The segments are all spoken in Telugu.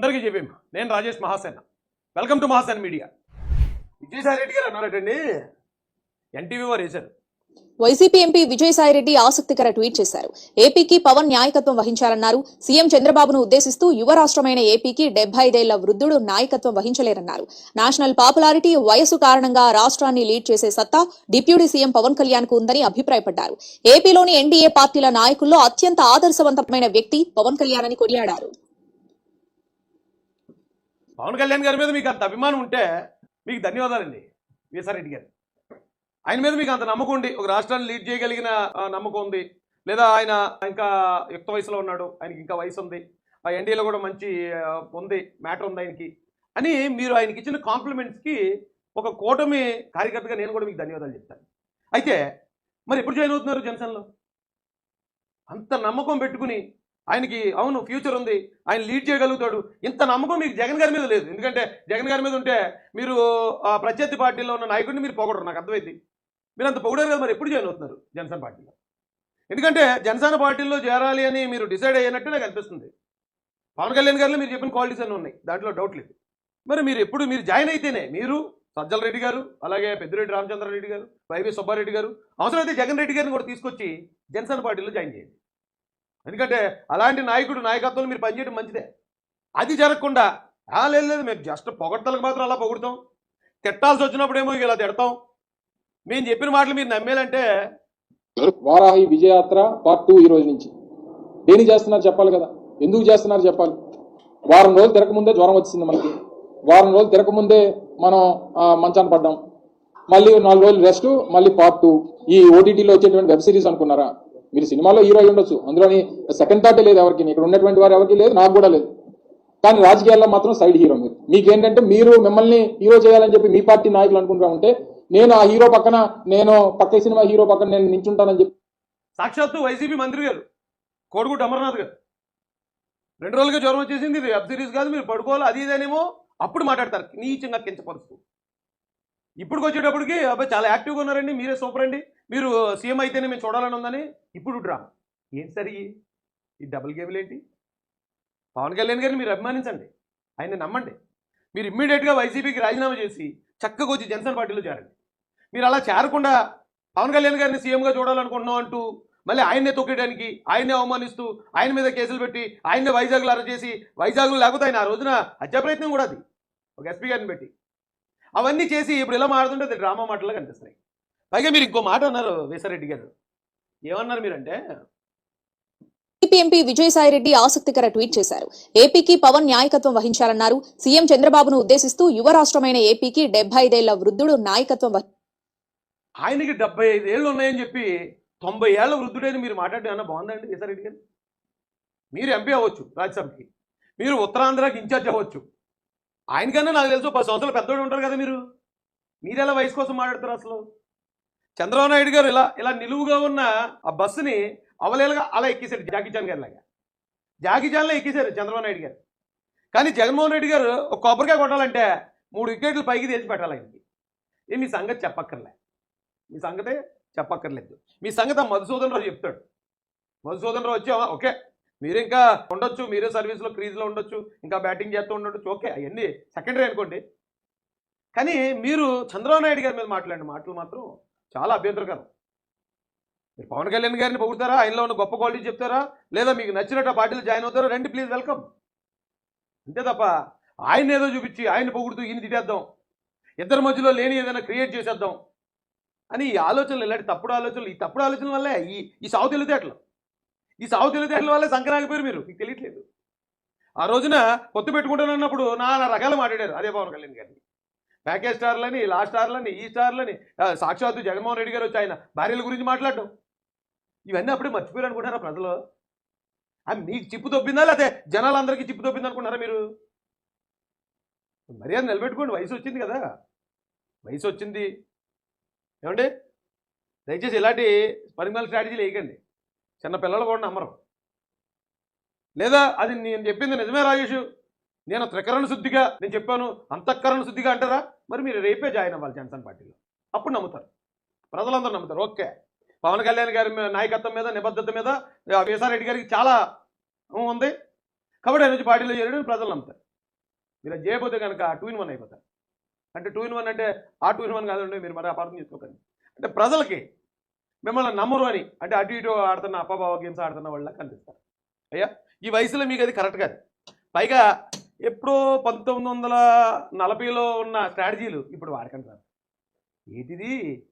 అందరికీ చెప్పాం? నేను Rajesh Mahasena. Welcome to Mahasena media Vijayasai Reddy గారు అన్నారటండి ఎన్టీవీ వారు వేశారు. వైసీపీ ఎంపీ విజయసాయిరెడ్డి ఆసక్తికర ట్వీట్ చేశారు. ఏపీకి పవన్ నాయకత్వం వహించాలన్నారు. సీఎం చంద్రబాబును ఉద్దేశిస్తూ యువ రాష్ట్రమైన ఏపీకి డెబ్బై ఐదేళ్ళ వృద్ధుడు నాయకత్వం వహించలేరన్నారు. నేషనల్ పాపులారిటీ వయసు కారణంగా రాష్ట్రాన్ని లీడ్ చేసే సత్తా డిప్యూటీ సీఎం పవన్ కళ్యాణ్కు ఉందని అభిప్రాయపడ్డారు. ఏపీలోని ఎన్డీఏ పార్టీల నాయకుల్లో అత్యంత ఆదర్శవంతమైన వ్యక్తి పవన్ కళ్యాణ్ అని కొనియాడారు. పవన్ కళ్యాణ్ గారి మీద మీకు అంత అభిమానం ఉంటే మీకు ధన్యవాదాలండి వీసారెడ్డి గారు. ఆయన మీద మీకు అంత నమ్మకం ఉంది ఒక రాష్ట్రాన్ని లీడ్ చేయగలిగిన నమ్మకం ఉంది. లేదా ఆయన ఇంకా యుక్త వయసులో ఉన్నాడు ఆయనకి ఇంకా వయసు ఉంది. ఆ ఎన్డీఏలో కూడా మంచి ఉంది మ్యాటర్ ఉంది ఆయనకి. అని మీరు ఆయనకి ఇచ్చిన కాంప్లిమెంట్స్కి ఒక కూటమి కార్యకర్తగా నేను కూడా మీకు ధన్యవాదాలు చెప్తాను. అయితే మరి ఎప్పుడు జాయిన్ అవుతున్నారు జనసేనలో? అంత నమ్మకం పెట్టుకుని ఆయనకి అవును ఫ్యూచర్ ఉంది. ఆయన లీడ్ చేయగలుగుతాడు. ఇంత నమ్మకం మీకు జగన్ గారి మీద లేదు. ఎందుకంటే జగన్ గారి మీద ఉంటే మీరు ఆ ప్రత్యర్థి పార్టీలో ఉన్న నాయకుడిని మీరు పొగడరు నాకు అర్థమైంది. మీరు అంత పొగడారు కదా మరి ఎప్పుడు జాయిన్ అవుతున్నారు జనసేన పార్టీలో? ఎందుకంటే జనసేన పార్టీలో చేరాలి అని మీరు డిసైడ్ అయ్యినట్టు నాకు అనిపిస్తుంది పవన్ కళ్యాణ్ గారిలో మీరు చెప్పిన క్వాలిటీస్ అన్నీ ఉన్నాయి. దాంట్లో డౌట్ లేదు. మరి మీరు ఎప్పుడు మీరు జాయిన్ అయితేనే మీరు సజ్జల రెడ్డి గారు అలాగే పెద్దిరెడ్డి రామచంద్రారెడ్డి గారు వైవి సుబ్బారెడ్డి గారు అవసరమైతే జగన్ రెడ్డి గారిని కూడా తీసుకొచ్చి జనసేన పార్టీలో జాయిన్ చేయండి. ఎందుకంటే అలాంటి నాయకుడు నాయకత్వంలో మీరు పనిచేయడం మంచిదే. అది జరగకుండా లేదు లేదు మేము జస్ట్ పొగడ్తలకు మాత్రం అలా పొగుడతాం. తిట్టాల్సి వచ్చినప్పుడేమో ఇలా తిడతాం. మేము చెప్పిన మాటలు మీరు నమ్మేలంటే వారాహి విజయయాత్ర పార్ట్ టూ ఈ రోజు నుంచి. దేని చేస్తున్నారు చెప్పాలి కదా. ఎందుకు చేస్తున్నారు చెప్పాలి. వారం రోజులు తిరగముందే జ్వరం వచ్చింది మనకి. వారం రోజులు తిరగముందే మనం మంచాన్ని మంచాన పడ్డాం. మళ్ళీ నాలుగు రోజులు రెస్ట్ మళ్ళీ పార్ట్ టూ ఈ ఓటీటీలో వచ్చేటువంటి వెబ్ సిరీస్ అనుకున్నారా? మీరు సినిమాలో హీరో అయి ఉండొచ్చు. అందులోని సెకండ్ థాటే లేదు ఎవరికి. ఇక్కడ ఉన్నటువంటి వారు ఎవరికి లేదు నాకు కూడా లేదు. కానీ రాజకీయాల్లో మాత్రం సైడ్ హీరో మీరు. మీకేంటంటే మీరు మిమ్మల్ని హీరో చేయాలని చెప్పి మీ పార్టీ నాయకులు అనుకుంటా ఉంటే నేను ఆ హీరో పక్కన నేను పక్క సినిమా హీరో పక్కన నేను నించుంటానని చెప్పి సాక్షాత్తు వైసీపీ మంత్రి గారు కోడిగుడ్డు అమర్నాథ్ గారు. రెండు రోజులుగా జ్వరం వచ్చేసింది ఇది వెబ్ సిరీస్ కాదు మీరు పడుకోవాలి అది ఇదేనేమో అప్పుడు మాట్లాడతారు నీచంగా కించపరుస్తూ. ఇప్పుడు వచ్చేటప్పటికి అబ్బాయి చాలా యాక్టివ్గా ఉన్నారండి మీరే సూపర్ అండి. మీరు సీఎం అయితేనే మేము చూడాలని ఉందని ఇప్పుడు డ్రామా. ఏంటి సరి? ఈ డబుల్ గేమ్లు ఏంటి? పవన్ కళ్యాణ్ గారిని మీరు అభిమానించండి. ఆయన నమ్మండి. మీరు ఇమ్మీడియట్గా వైసీపీకి రాజీనామా చేసి చక్కగా వచ్చి జనసేన పార్టీలో చేరండి. మీరు అలా చేరకుండా పవన్ కళ్యాణ్ గారిని సీఎంగా చూడాలనుకుంటున్నాం అంటూ మళ్ళీ ఆయన్నే తొక్కేయడానికి ఆయన్నే అవమానిస్తూ ఆయన మీద కేసులు పెట్టి ఆయన్నే వైజాగ్లో అరెస్ట్ చేసి వైజాగ్లో లేకపోతే ఆయన ఆ రోజున హత్యా ప్రయత్నం కూడా అది. ఒక ఎస్పీ గారిని పెట్టి. అవన్నీ చేసి ఇప్పుడు ఇలా మారుతుంటే అది డ్రామా మాటలు కనిపిస్తున్నాయి. పైగా మీరు ఇంకో మాట అన్నారు వేసారెడ్డి గారు. ఏమన్నారు మీరంటే? టీడీపీ ఎంపీ విజయసాయిరెడ్డి ఆసక్తికర ట్వీట్ చేశారు. ఏపీకి పవన్ నాయకత్వం వహించాలన్నారు. సీఎం చంద్రబాబును ఉద్దేశిస్తూ యువ రాష్ట్రమైన ఏపీకి డెబ్బై ఐదేళ్ళ వృద్ధుడు నాయకత్వం ఆయనకి డెబ్బై ఐదు ఏళ్ళు ఉన్నాయని చెప్పి తొంభై ఏళ్ళ వృద్ధుడైన మీరు మాట్లాడడం ఏమన్నా బాగుందండి వేసారెడ్డి గారు? మీరు ఎంపీ అవ్వచ్చు రాజ్యసభకి. మీరు ఉత్తరాంధ్రకి ఇన్ఛార్జ్ అవ్వచ్చు. ఆయనకన్నా నాకు తెలుసు పది సంవత్సరాలు పెద్దోడు ఉంటారు కదా మీరు. మీరు ఎలా వయసు కోసం మాట్లాడతారు అసలు? చంద్రబాబు నాయుడు గారు ఇలా ఇలా నిలువుగా ఉన్న ఆ బస్సుని అవలేలుగా అలా ఎక్కేశారు జాకిచాన్ గారి లాగా జాకిచాన్లో ఎక్కేశారు చంద్రబాబు నాయుడు గారు. కానీ జగన్మోహన్ రెడ్డి గారు ఒక కొబ్బరికాయ కొట్టాలంటే మూడు వికెట్లు పైకి తెచ్చి పెట్టాలి ఆయనకి మీ సంగతి చెప్పక్కర్లే. మీ సంగతే చెప్పక్కర్లేదు. మీ సంగతి ఆ మధుసూదన్ రావు చెప్తాడు. మధుసూదన్ రావు వచ్చి ఓకే. మీరు ఇంకా ఉండొచ్చు మీరే సర్వీస్లో క్రీజ్లో ఉండొచ్చు ఇంకా బ్యాటింగ్ చేస్తూ ఉండొచ్చు ఓకే అవన్నీ సెకండరీ అనుకోండి. కానీ మీరు చంద్రబాబు నాయుడు గారి మీద మాట్లాడిన మాటలు మాత్రం చాలా అభ్యంతరకరం మీరు పవన్ కళ్యాణ్ గారిని పొగుడతారా? ఆయనలో ఉన్న గొప్ప క్వాలిటీ చెప్తారా? లేదా మీకు నచ్చినట్టు పార్టీలో జాయిన్ అవుతారా? రండి ప్లీజ్ వెల్కమ్ అంతే తప్ప ఆయన ఏదో చూపించి ఆయన పొగుడుతూ ఈయన తిట్టేద్దాం. ఇద్దరి మధ్యలో లేని ఏదైనా క్రియేట్ చేసేద్దాం. అని ఈ ఆలోచనలు ఇలాంటి తప్పుడు ఆలోచనలు ఈ తప్పుడు ఆలోచనల వల్లే ఈ ఈ సాగు తెలివితేటలు. ఈ సాగు తెలివితేటల వల్లే సంక్రాంతిపోయారు మీరు. మీకు తెలియట్లేదు. ఆ రోజున పొత్తు పెట్టుకుంటానన్నప్పుడు నానా రకాలు మాట్లాడారు. అదే పవన్ కళ్యాణ్ గారిని. ప్యాకేజ్ స్టార్లని లాస్ట్ స్టార్లని ఈ స్టార్లని సాక్షాత్తు జగన్మోహన్ రెడ్డి గారు వచ్చి ఆయన భార్యల గురించి మాట్లాడటం ఇవన్నీ అప్పుడే మర్చిపోయారు అనుకుంటారా ప్రజలు? అది మీకు చిప్పు తొప్పిందా లేకపోతే జనాలందరికీ చిప్పు తొప్పింది అనుకుంటారా మీరు? మర్యాద నిలబెట్టుకోండి వయసు వచ్చింది కదా. వయసు వచ్చింది. ఏమండి? దయచేసి ఇలాంటి పరిమాల స్ట్రాటజీలు వేయకండి. చిన్న పిల్లలు కూడా నమ్మరు. లేదా అది నేను చెప్పింది నిజమే రాజేష్? నేను త్రికరణ శుద్ధిగా నేను చెప్పాను అంతఃకరణ శుద్ధిగా అంటారా? మరి మీరు రేపే జాయిన్ అవ్వాలి జనసేన పార్టీలో. అప్పుడు నమ్ముతారు. ప్రజలందరూ నమ్ముతారు. ఓకే. పవన్ కళ్యాణ్ గారి నాయకత్వం మీద నిబద్ధత మీద ఆ, గారికి చాలా ఉంది. కాబట్టి ఆయన వచ్చి పార్టీలో చేరడం ప్రజలు నమ్ముతారు. మీరు చేయబోతే కనుక టూ ఇన్ వన్ అయిపోతారు. అంటే టూ ఇన్ వన్ అంటే ఆ టూ ఇన్ వన్ కాదండి మీరు మరి అపార్థం చేసుకోకండి. అంటే ప్రజలకి మిమ్మల్ని నమ్మరు అని అంటే అటు ఇటు ఆడుతున్న అప్పబావ గేమ్స్ ఆడుతున్న వాళ్ళ కనిపిస్తారు. అయ్యా? ఈ వయసులో మీకు అది కరెక్ట్ కాదు. పైగా ఎప్పుడో పంతొమ్మిది వందల నలభైలో ఉన్న స్ట్రాటజీలు ఇప్పుడు వాడకండి సార్. ఏంటిది?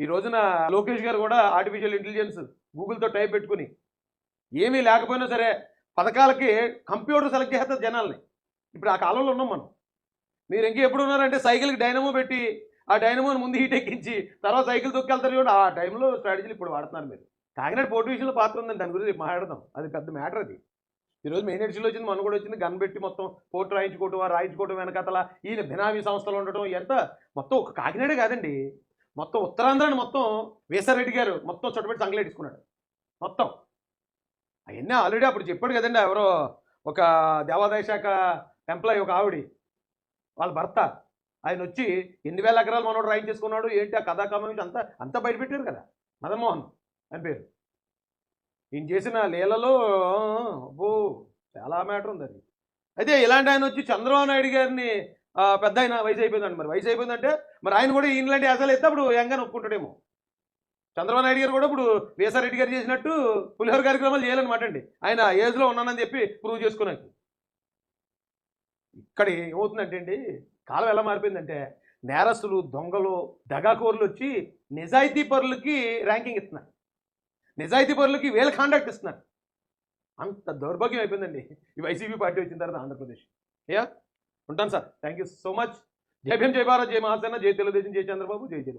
ఈ రోజున లోకేష్ గారు కూడా ఆర్టిఫిషియల్ ఇంటెలిజెన్స్ గూగుల్తో టైప్ పెట్టుకుని ఏమీ లేకపోయినా సరే పథకాలకి కంప్యూటర్ సెలెక్ట్ చేస్తారు జనాల్ని. ఇప్పుడు ఆ కాలంలో ఉన్నాం మనం. మీరు ఇంక ఎప్పుడు ఉన్నారంటే సైకిల్కి డైనమో పెట్టి ఆ డైనమోని ముందు హీట్ ఎక్కించి తర్వాత సైకిల్ తొక్కెళ్తారు చూడండి. ఆ టైంలో స్ట్రాటజీలు ఇప్పుడు వాడుతున్నారు మీరు. కాకినాడ పోటీ విషయంలో పాత్ర ఉందండి. దాని గురించి మాట్లాడదాం. అది పెద్ద మ్యాటర్ అది. ఈరోజు మెయిన్ ఎడిషన్లో వచ్చింది మన కూడా వచ్చింది గన్ పెట్టి మొత్తం పోటు రాయించుకోవటం రాయించుకోవటం వెనకతల ఈయన బినామీ సంస్థలు ఉండటం ఎంత మొత్తం ఒక కాకినాడే కాదండి. మొత్తం ఉత్తరాంధ్రాన్ని మొత్తం వేసారెడ్డి గారు మొత్తం చుట్టబెట్టి సంగలేట్టుకున్నాడు మొత్తం. అవన్నీ ఆల్రెడీ అప్పుడు చెప్పాడు కదండి ఎవరో ఒక దేవాదాయ శాఖ ఎంప్లాయీ ఒక ఆవిడ వాళ్ళ భర్త. ఆయన వచ్చి ఎన్ని వేల ఎకరాలు మనోడు రాయించేసుకున్నాడు ఏంటి ఆ కథా కమేసి అంతా అంతా బయటపెట్టారు కదా. మదన్మోహన్ అని పేరు. ఈయన చేసిన లీలలో అబ్బో చాలా మ్యాటర్ ఉంది అది అయితే ఇలాంటి ఆయన వచ్చి చంద్రబాబు నాయుడు గారిని పెద్ద ఆయన వయసు అయిపోయిందండి మరి. వయసు అయిపోయిందంటే మరి ఆయన కూడా ఈయనలాంటి అసలు ఎత్తే అప్పుడు యంగా ఒప్పుకుంటాడేమో. చంద్రబాబు నాయుడు గారు కూడా ఇప్పుడు వేసారెడ్డి గారు చేసినట్టు పులిహోర కార్యక్రమాలు చేయాలన్నమాట అండి. ఆయన ఏజ్లో ఉన్నానని చెప్పి ప్రూవ్ చేసుకున్నాకి ఇక్కడ ఏమవుతుందంటే అండి కాలం ఎలా మారిపోయిందంటే నేరస్తులు దొంగలు దగాకోర్లు వచ్చి నిజాయితీ పరులకి ర్యాంకింగ్ ఇస్తున్నారు. నిజాయితీ పరులకి వేల కాండాక్ట్ ఇస్తున్నారు. అంత దౌర్భాగ్యం అయిపోయిందండి. ఈ వైసీపీ పార్టీ వచ్చిన తర్వాత ఆంధ్రప్రదేశ్. యా ఉంటాను సార్. Thank so much. జై భీమ్ జై భారత్ జై మహాసేన జై తెలుగుదేశం జై చంద్రబాబు జై జై